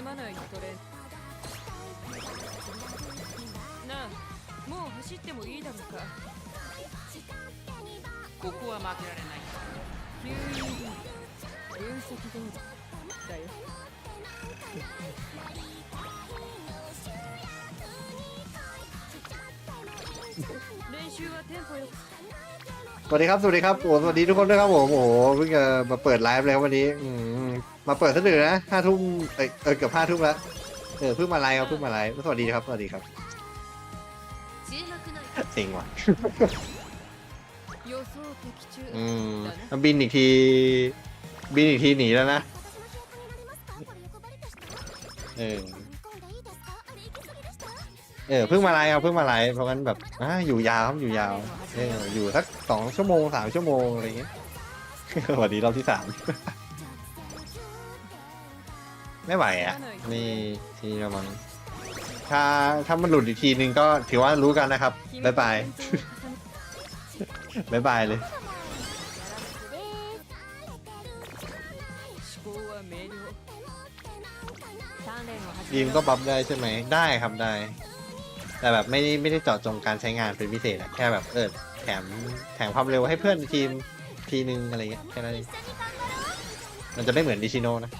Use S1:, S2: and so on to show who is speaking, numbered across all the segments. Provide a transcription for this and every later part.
S1: 済まないトレなあもう走ってもいいだろうか
S2: ここは負けられない
S1: 吸引分析通りだよよ
S3: สวัสดีครับ สวัสดีครับโอ้สวัสดีทุกคนด้วยครับผมโอ้โหเพิ่งจะมาเปิดไลฟ์เลยครับวันนี้อื มาเปิดสักหนึ่งนะห้าทุ่มเออเกือบห้าทุ่มแล้วเออเพิ่งมาไลฟ์ครัเพิ่งมาไลฟ์สวัสดีครับสวัสดีครับเซ็งว่ะอืมบินอีกที บินอีกทีหนีแล้วนะเออเออเพิ่งมาไลฟ์เออเพิ่งมาไลฟ์เพราะงั้นแบบอ่าอยู่ยาวอยู่ยาวเอออยู่สักสองชั่วโมงสามชั่วโมงอะไรเงี้ยสวัสดีรอบที่สาม ไม่ไหวอะ นี่ทีเะอรมันถ้าถ้ามันหลุดอีกทีนึงก็ถือว่ารู้กันนะครับบ๊ายบายบ๊ายบายเลยดีมก็บัฟได้ใช่ไหมได้ครับได้ แต่แบบไม่ไไม่ได้เจาะจงการใช้งานเป็นพิเศษอะแค่แบบเออแถมแถมความเร็วให้เพื่อนทีมทีนึงอะไรเงี้ยแค่นั้นเองมันจะไม่เหมือนดิชิโนนะ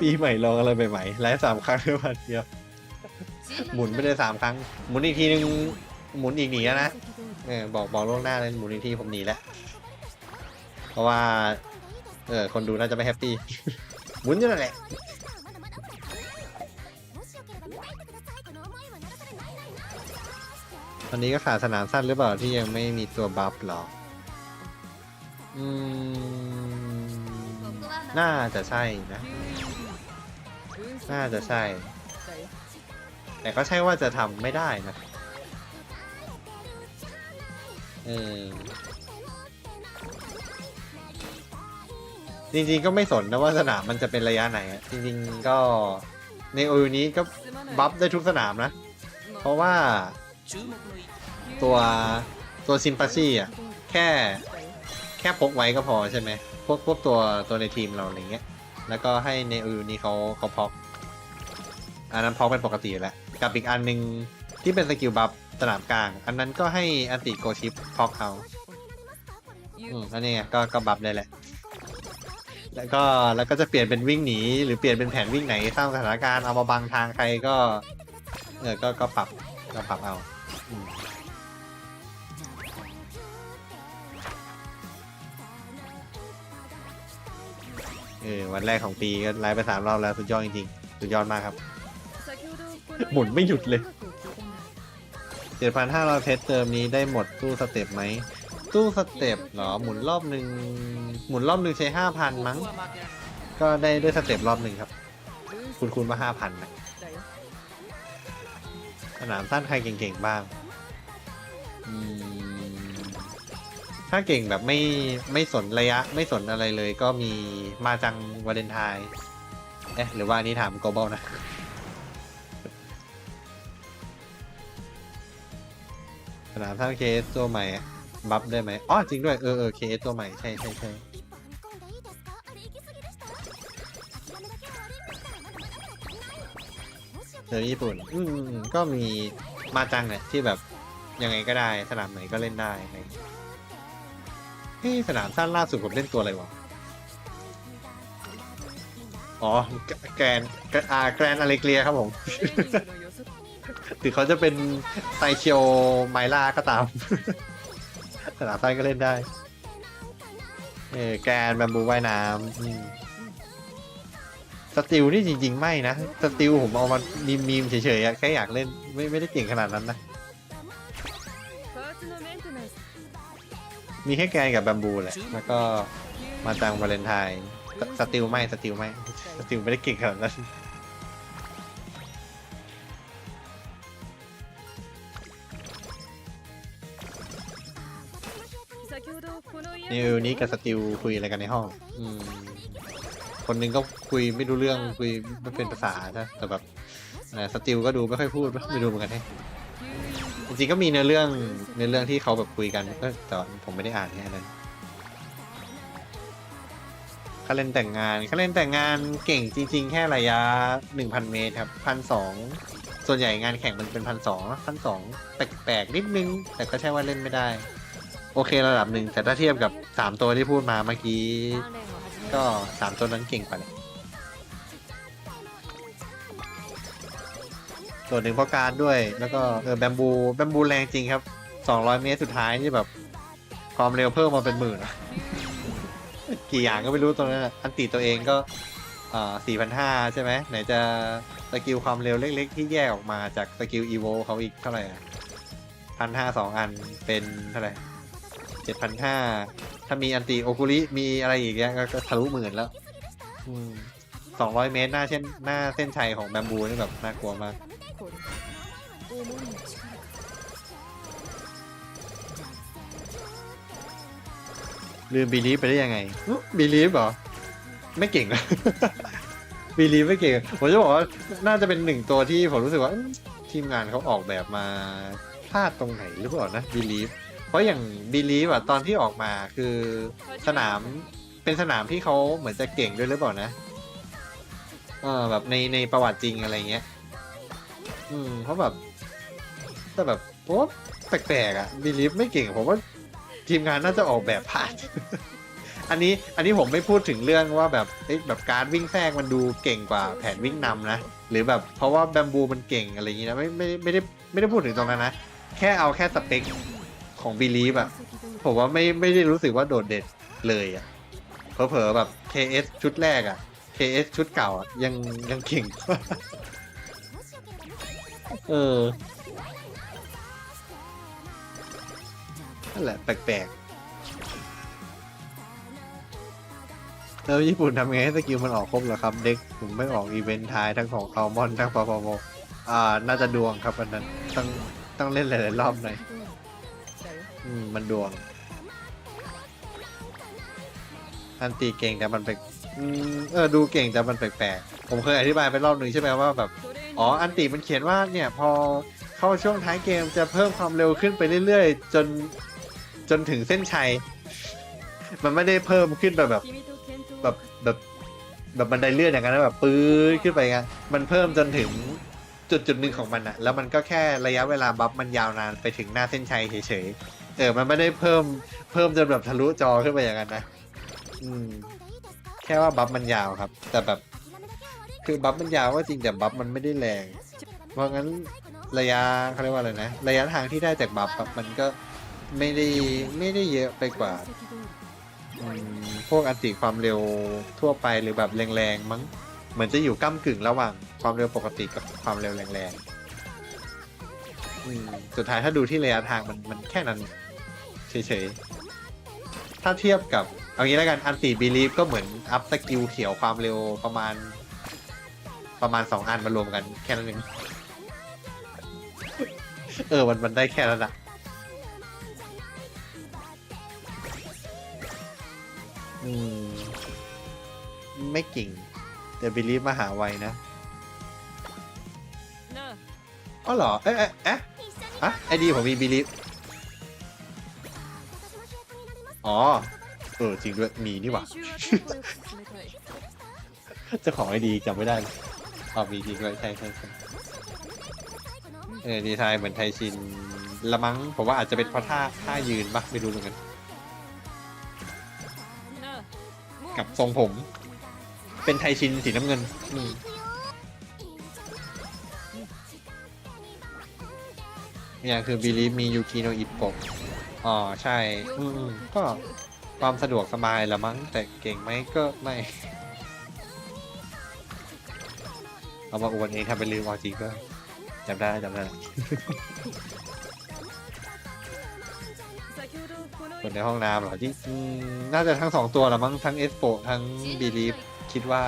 S3: ปีใหม่ลองอะไรใหม่ๆไลฟ์สามครั้งในวันเดียว หมุนไม่ได้สามครั้ง หมุนอีกทีนึงหมุนอีกหนีแล้วนะเออบอกบอกล่วงหน้าเลยหมุนอีกทีผมหนีแล้ว เพราะว่า เออคนดูน่าจะไม่แฮปปี้ หมุนอยู่นั่นแหละวันนี้ก็ขาดสนามสั้นหรือเปล่าที่ยังไม่มีตัวบัฟหรอ อืม น่าจะใช่นะ น่าจะใช่ แต่ก็ใช่ว่าจะทำไม่ได้นะ เออ จริงๆก็ไม่สนนะว่าสนามมันจะเป็นระยะไหน จริงๆก็ในโอยูนี้ก็บัฟได้ทุกสนามนะ เพราะว่าตัวตัวซิมปัซซี่อะ แค่แค่พกไว้ก็พอใช่ไหม วกพวกตัวตัวในทีมเราอะไรเงี้ย แล้วก็ให้ในอูนี้เขาเขาพอกอันนั้นพอกเป็นปกติอยู่แล้ว กับอีกอันหนึงที่เป็นสกิลบัฟสนามกลาง อันนั้นก็ให้อันติโกชิปพอกเอาอืมอันนี้ไงก็ก็บัฟได้แหละ แล้วก็แล้วก็จะเปลี่ยนเป็นวิ่งหนี หรือเปลี่ยนเป็นแผนวิ่งไหนสร้างสถานการณ์เอามาบังทางใครก็ เออก็ก็ปรับก็ปรับเอาอืม เออวันแรกของปีก็ไลฟ์ไปสามรอบแล้วสุดยอดจริงๆสุดยอดมากครับ หมุนไม่หยุดเลย
S1: 7,500
S3: เพชรเติมนี้ได้หมดตู้สเต็ปไหมตู้สเต็ปเหรอหมุนรอบหนึ่งหมุนรอบหนึ่งใช้
S2: 5,000
S3: มั้ง ก็ได้ด้วยสเต็ปรอบหนึ่งครับ คุณคุณว่า5,000นะสนามสั้นใครเก่งๆบ้างอืม ถ้าเก่งแบบไม่ไม่สนระยะไม่สนอะไรเลยก็มีมาจังวาเลนไทน์เอ๊ะหรือว่าอันนี้ถามโกลบอลนะสนามท่าเคสตัวใหม่บัฟได้ไหมอ๋อจริงด้วยเออเออเคสตัวใหม่ใช่ใช่ใช่เจอญี่ปุ่น อืมก็มีมาจังเนี่ยที่แบบยังไงก็ได้สนามไหนก็เล่นได้อะไร เฮ้สนามสั้นล่าสุดผมเล่นตัวอะไรวะ อ๋อ แกนอแกรนอะไรเกลียครับผมถือเขาจะเป็นไซเคียวไมล่าก็ตาม สนามสั้นก็เล่นได้ เออแกนแบมบูว่ายน้ำสติลนี่จริง ๆ ไม่นะ สติลผมเอามามีมเฉยๆแค่อยากเล่นไม่ไม่ได้เก่งขนาดนั้นนะ มีแค่แกนกับแบมบูแหละ แล้วก็มาตังวาเลนไทน์สติลไม่สติลไม่สติลไม่ได้เก่งขนาดนั้นนิวนี้กับสติลคุยอะไรกันในห้องอคนนึงก็คุยไม่รู้เรื่องคุยไม่เป็นภาษาในะแต่แบบสติลก็ดูไม่ค่อยพูดไม่รู้เหมือนกันให้ จริงก็มีในเรื่องในเรื่องที่เขาแบบคุยกันก็แต่ผมไม่ได้อ่านแค่นั้นค่าเล่นแต่งงานค่าเล่นแต่งงานเก่งจริง ๆ แค่ระยะหนึ่งพันเมตรครับพันสองส่วนใหญ่งานแข่งมันเป็นพันสองพันสองแปลกๆนิดนึง แต่ก็ใช่ว่าเล่นไม่ได้ โอเคระดับหนึ่งแต่ถ้าเทียบกับสามตัวที่พูดมาเมื่อกี้
S1: ก็สา
S3: มตัวนั้นเก่งกว่าเลย ส่วนหนึ่งเพราะการด้วย แล้วก็เออแบมบูแบมบูแรงจริงครับ 200 เมตรสุดท้ายนี่แบบ ความเร็วเพิ่มมาเป็นหมื่นอะกี่อย่างก็ไม่รู้ตรงนั้นอะอันติตัวเองก็อ่า4,500 ใช่ไหมไหนจะสกิลความเร็วเล็ก ๆ ที่แยกออกมาจากสกิลอีโวเขาอีกเท่าไหร่พันห้าสองอันเป็นเท่าไหร่เจ็ดพันห้าถ้ามีอันติโอคุริมีอะไรอีกเนี้ยก็ก็ทะลุหมื่นแล้ว 200 เมตรหน้าเช่นหน้าเส้นชัยของแบมบูนี่แบบน่ากลัวมากลืมบีลีฟไปได้ยังไงบีลีฟเหรอ ไม่เก่งนะบีลีฟไม่เก่ง ผมจะบอกว่าน่าจะเป็นหนึ่งตัวที่ผมรู้สึกว่า ทีมงานเขาออกแบบมาพลาดตรงไหนหรือเปล่านะบีลีฟเพราะอย่างบีลีฟอะตอนที่ออกมาคือสนามเป็นสนามที่เขาเหมือนจะเก่งด้วยหรือเปล่านะ เออแบบในในประวัติจริงอะไรเงี้ย อืม เพราะแบบ แต่แบบโอ้แปลกๆอะบีลีฟไม่เก่งผมว่าทีมงานน่าจะออกแบบพลาด อันนี้อันนี้ผมไม่พูดถึงเรื่องว่าแบบเอ๊ะแบบการวิ่งแทรกมันดูเก่งกว่าแผนวิ่งนำนะ หรือแบบเพราะว่าแบมบูมันเก่งอะไรอย่างนี้นะไม่ไม่ไม่ได้ไม่ได้พูดถึงตรงนั้นนะ แค่เอาแค่สเปคของบีลีฟอะผมว่าไม่ไม่ได้รู้สึกว่าโดดเด่นเลยอะเผลอๆแบบ KS ชุดแรกอะ KS ชุดเก่าอะยังยังเก่งกว่าเออนั่นแหละแปลกๆแล้วญี่ปุ่นทำไงให้สกิลมันออกครบเหรอครับ เด็กผมไม่ออกอีเวนต์ท้ายทั้งของอัลมอนทั้งปปโมอ่า น่าจะดวงครับอันนั้นต้องต้องเล่นหลายๆรอบหน่อยอืม มันดวงอันตีเก่งแต่มันแปลก อเออดูเก่งแต่มันแปลกๆ ผมเคยอธิบายไปรอบหนึ่งใช่ไหมว่าแบบ อ๋อ อันติมันเขียนว่าเนี่ย พอเข้าช่วงท้ายเกมจะเพิ่มความเร็วขึ้นไปเรื่อยๆ จนจนถึงเส้นชัย มันไม่ได้เพิ่มขึ้นแบบ
S1: แบบ
S3: แบบแบบแบบบันไดเลื่อนอย่างนั้นแบบปื๊ดขึ้นไปไงมันเพิ่มจนถึงจุดจุดหนึ่งของมันอะแล้วมันก็แค่ระยะเวลาบัฟมันยาวนานไปถึงหน้าเส้นชัยเฉยๆ เออ มันไม่ได้เพิ่มเพิ่มจนแบบทะลุจอขึ้นไปอย่างนั้นนะ อืม ค่ว่าบัฟมันยาวครับ แต่แบบคือบัฟมันยาวก็จริงแต่บัฟมันไม่ได้แรง เพราะงั้นระยะเขาเรียกว่าอะไรนะ ระยะทางที่ได้จากบัฟมันก็ไม่ได้ไม่ได้เยอะไปกว่าพวกอัติความเร็วทั่วไปหรือแบบแรงๆมั้งเหมือนจะอยู่ก้ากึ่งระหว่างความเร็วปกติกับความเร็วแรงๆสุดท้ายถ้าดูที่ระยะทางมันมันแค่นั้นเฉยๆถ้าเทียบกับ เอางี้แล้วกันอันติบีลีฟก็เหมือนอัพสกิลเขียวความเร็วประมาณ ประมาณสองอันมารวมกันแค่นั้นเองเออมันมันได้แค่นั้นอะอืม ไม่เก่ง แต่บิลีฟมาหาไวนะ
S1: なあ
S3: อ๋อเหรอ เอ๊ะเอ๊ะเอ๊ะอะไอดีผมมีบิลีฟอ๋อ เออจริงด้วยมีนี่หว่าจะของไอดีจำไม่ได้เอามีจริงด้วยใช่ใช่ใช่เออดีไทยเหมือนไทยชินละมั้งผมว่าอาจจะเป็นเพราะท่าท่ายืนปะไม่รู้เหมือนกัน กับทรงผม เป็นไทยชินสีน้ำเงินเนี่ยคือบิลีมียูกิโนอิปกอ๋อใช่ก็ ความสะดวกสบายละมั้งแต่เก่งไหมก็ไม่ เอามาอวดเองทำไปลืมเอาจริงก็จำได้จำได้คนในห้องน้ำเหรอที่น่าจะทั้งสองตัวละมั้งทั้งเอสโปทั้งบีลีฟคิดว่า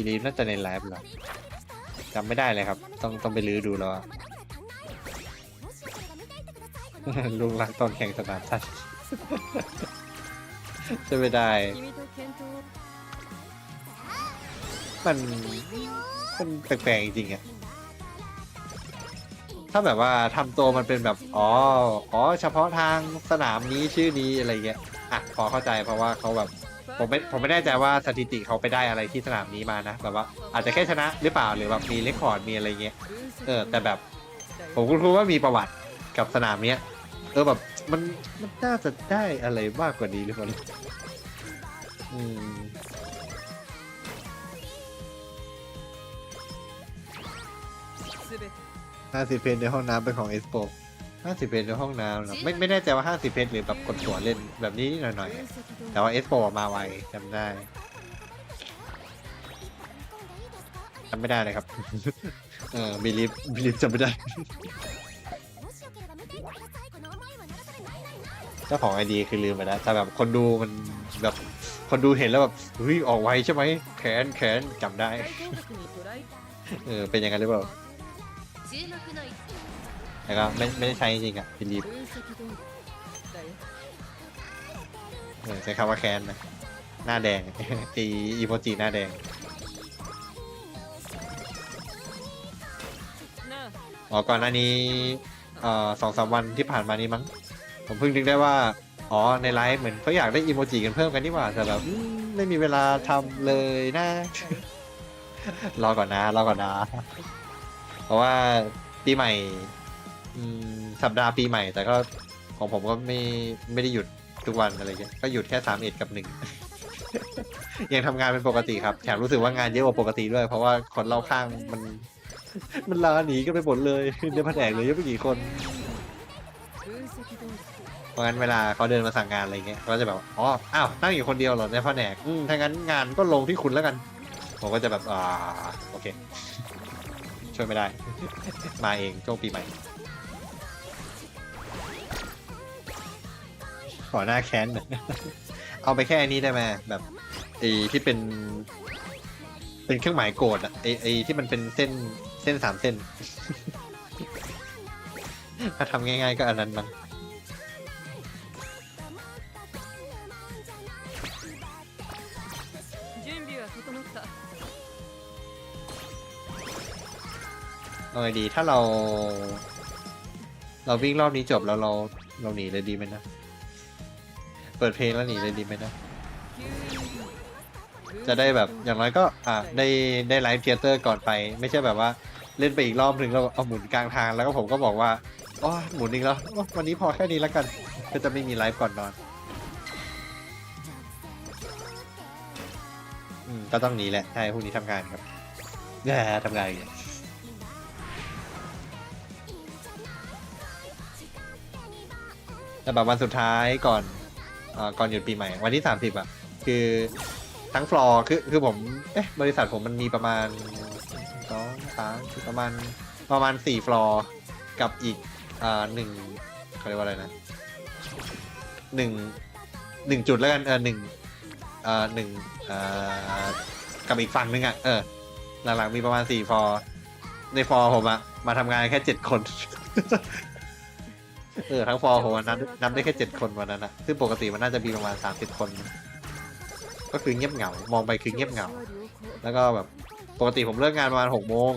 S3: ดีลีฟน่าจะในไลฟ์เหรอจำไม่ได้เลยครับ ต้องต้องไปลื้อดูแล้วลุงรักตอนแข่งสนามทันจะไม่ได้ มันมันแปลกๆจริงๆอะถ้าแบบว่าทำตัวมันเป็นแบบ อ๋อ อ๋อ เฉพาะทางสนามนี้ชื่อนี้อะไรเงี้ย อะ พอเข้าใจเพราะว่าเขาแบบ ผมไม่ผมไม่แน่ใจว่าสถิติเขาไปได้อะไรที่สนามนี้มานะแบบว่าอาจจะแค่ชนะหรือเปล่าหรือแบบมีเลคคอร์ดมีอะไรเงี้ยเออแต่แบบ ผมก็รู้ว่ามีประวัติกับสนามเนี้ยเออแบบมันมันน่าจะได้อะไรมากกว่านี้หรือเปล่าอืมหน้าสีเพนในห้องน้ำเป็นของเอสโป ห้าสิบเพจในห้องน้ำไม่ไม่แน่ใจว่าห้าสิบเพจหรือแบบกดตัวเล่นแบบนี้หน่อยๆ แต่ว่าเอสโปมาไวจำได้จำไม่ได้เลยครับ เออบิลิฟบิลิฟจำไม่ได้ เจ้าของไอดีคือลืมไปแล้วแต่แบบคนดูมันแบบคนดูเห็นแล้วแบบเฮ้ยออกไวใช่ไหมแขนแขนจำได้ เออเป็นยังไงหรือเปล่า แล้วก็ไม่ไม่ได้ใช้จริงอะ
S1: พิ
S3: นดีบใช้คำว่าแค้นนะหน้าแดง ตีอีโมจิหน้าแดงอ๋อก่อนหน้านี้สองสามวันที่ผ่านมานี้มั้ง ผมเพิ่งนึกได้ว่า อ๋อ ในไลฟ์เหมือนเขาอยากได้อีโมจิกันเพิ่มกันนี่หว่า แต่แบบไม่มีเวลาทำเลยนะ รอก่อนนะ รอก่อนนะ เพราะว่าปีใหม่ สัปดาห์ปีใหม่ แต่ก็ของผมก็ไม่ไม่ได้หยุดทุกวันอะไรเงี้ยก็หยุดแค่สามเอ็ดกับหนึ่ง ยังทำงานเป็นปกติครับแถมรู้สึกว่างานเยอะกว่าปกติด้วย เพราะว่าคนเล่าข้างมัน มันลาหนีกันไปหมดเลยเดินแผนกเหลยเยอะไปกี่คน เพราะงั้นเวลาเขาเดินมาสั่งงานอะไรเงี้ยเขาจะแบบอ๋ออ้าวนั่งอยู่คนเดียวเหรอในแผนกอืมถ้างั้นงานก็ลงที่คุณแล้วกัน ผมก็จะแบบอ่าโอเค ช่วยไม่ได้ มาเองช่วงปีใหม่ ขอหน้าแค้นหน่ยเอาไปแค่อันนี้ได้ไหมแบบไอ้ที่เป็น เป็นเครื่องหมายโกรธอะไอ้ไอ้ที่มันเป็นเส้นเส้นสามเส้น ถ้าทำง่ายๆก็อันนั้นมั
S1: น
S3: เอาไงดีถ้าเรา เราวิ่งรอบนี้จบแล้วเราเราหนีเลยดีไหมนะ เปิดเพลงแล้วหนีเลยดีไหมนะ จะได้แบบอย่างน้อยก็อะได้ได้ไลฟ์เทเตอร์ก่อนไป ไม่ใช่แบบว่าเล่นไปอีกรอบหนึ่งแล้วเอาหมุนกลางทางแล้วก็ผมก็บอกว่าอ๋อหมุนอีกแล้วโอ๊ยวันนี้พอแค่นี้แล้วกันก็จะไม่มีไลฟ์ก่อนนอนอืมก็ต้องหนีแหละใช่พรุ่งนี้ทำงานครับแย่ทำงานอีกแล้วแต่แบบวันสุดท้ายก่อน ก่อนหยุดปีใหม่วันที่สามสิบอะคือทั้งฟลอร์คือคือผมเอ๊ะบริษัทผมมันมีประมาณสองสามประมาณประมาณสี่ฟลอร์กับอีกอ่าหนึ่งเขาเรียกว่าอะไรนะหนึ่งหนึ่งจุดแล้วกันเออหนึ่งอ่าหนึ่งอ่ากับอีกฝั่งหนึงอะเออ หลังๆมีประมาณสี่ฟลอร์ในฟลอร์ผมอะมาทำงานแค่เจ็ดคน เออทั้งฟอร์ผมอะนับนับได้แค่เจ็ดคนวันนั้นอะซึ่งปกติมันน่าจะมีประมาณสามสิบคน ก็คือเงียบเหงามองไปคือเงียบเหงา แล้วก็แบบปกติผมเลิกงานประมาณหกโมง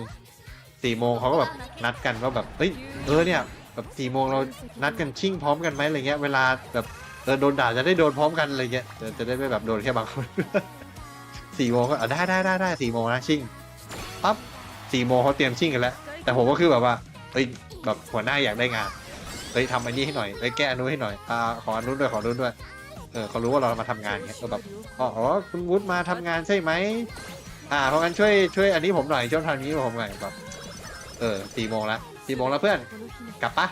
S3: สี่โมงเขาก็แบบนัดกันว่าแบบเฮ้ยเออเนี่ยแบบสี่โมงเรานัดกันชิ่งพร้อมกันไหมอะไรเงี้ยเวลาแบบเออโดนด่าจะได้โดนพร้อมกันอะไรเงี้ยจะจะได้ไม่แบบโดนแค่บางคนสี่โมงก็อะได้ได้ได้ได้สี่โมงนะชิ่งปั๊บสี่โมงเขาเตรียมชิ่งกันแล้วแต่ผมก็คือแบบว่าเฮ้ยแบบหัวหน้าอยากได้งาน เฮ้ยทำอันนี้ให้หน่อยเฮ้ยแก้อนุให้หน่อยอ่าขออนุด้วยขออนุด้วย เออเขารู้ว่าเรามาทำงานเงี้ยก็แบบอ๋อคุณวุฒิมาทำงานใช่ไหมอ่าเพราะงั้นช่วยช่วยอันนี้ผมหน่อยช่วงทางนี้ผมหน่อยแบบเออสี่โมงละสี่โมงละเพื่อนกลับปะ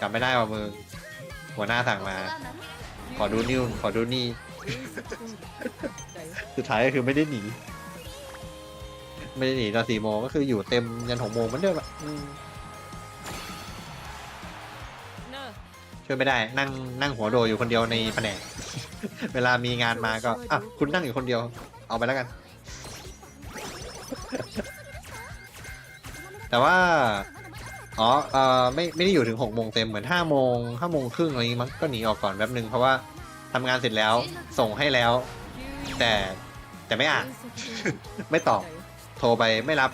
S3: กลับไม่ได้ว่ะมือหัวหน้าสั่งมา ขอดูนิ้วขอดูนี่สุดท้ายก็คือไม่ได้หนี ไม่ได้หนีตอนสี่โมงก็คืออยู่เต็มยันหกโมงเหมือนเดิมอะ ช่วยไม่ได้นั่งนั่งหัวโดอยู่คนเดียวในแผนก เวลามีงานมาก็อะคุณนั่งอยู่คนเดียว เอาไปแล้วกัน แต่ว่าอ๋อเออไม่ไม่ได้อยู่ถึงหกโมงเต็มเหมือนห้าโมงห้าโมงครึ่งอะไรนี้มั้งก็หนีออกก่อนแป๊บหนึ่งเพราะว่าทำงานเสร็จแล้วส่งให้แล้ว แต่แต่ไม่อ่าน ไม่ตอบโทรไปไม่รับ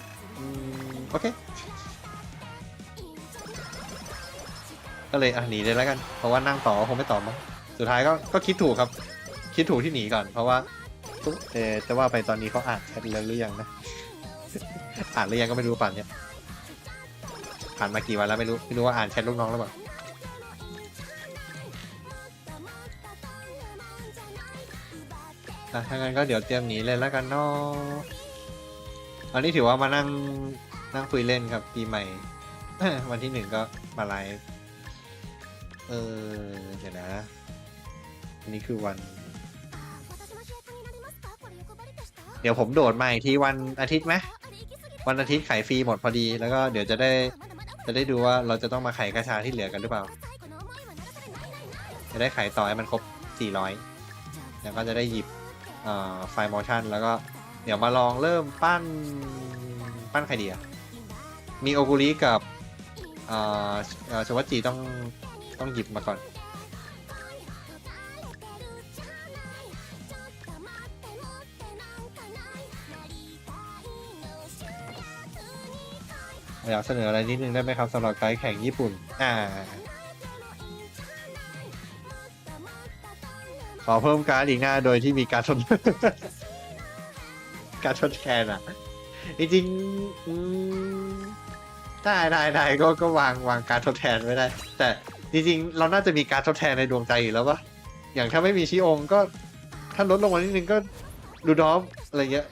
S3: โอเค ก็เลยอะหนีเลยแล้วกัน เพราะว่านั่งต่อคงไม่ต่อมั้งสุดท้ายก็ก็คิดถูกครับ คิดถูกที่หนีก่อน เพราะว่าตุ๊เออแต่ว่าไปตอนนี้เขาอ่านแชทแล้วหรือยังนะ อ่านหรือยังก็ไม่รู้ป่านเนี้ยผ่านมากี่วันแล้วไม่รู้ไม่รู้ว่าอ่านแชทลูกน้องหรือเปล่าอะถ้างั้นก็เดี๋ยวเตรียมหนีเลยแล้วกันเนาะอันนี้ถือว่ามานั่งนั่งคุยเล่นครับปีใหม่ วันที่หนึ่งก็มาไลฟ์ เออเดี๋ยวนะอันนี้คือวัน เดี๋ยวผมโดดมาอีกทีวันอาทิตย์ไหมวันอาทิตย์ขายฟรีหมดพอดี แล้วก็เดี๋ยวจะได้จะได้ดูว่าเราจะต้องมาขายกระชาที่เหลือกันหรือเปล่า จะได้ขายต่อให้มันครบ 400 แล้วก็จะได้หยิบไฟล์ motion แล้วก็เดี๋ยวมาลองเริ่มปั้นปั้นใครดีอะมีโอกุริกับชวัตจีต้อง ต้องหยิบมาก่อน อยากเสนออะไรนิดนึงได้ไหมครับสำหรับไกด์แข่งญี่ปุ่น อ่า ขอเพิ่มการ์ดอีกหน้าโดยที่มีการทด การทดแทนอะ จริงๆอืมได้ได้ได้ก็ก็วางวางการทดแทนไว้ได้ แต่ จริงๆ เราน่าจะมีการทดแทนในดวงใจอยู่แล้วปะอย่างถ้าไม่มีชิองก็ ถ้าลดลงมานิดนึงก็ดูดอฟอะไรเงี้ย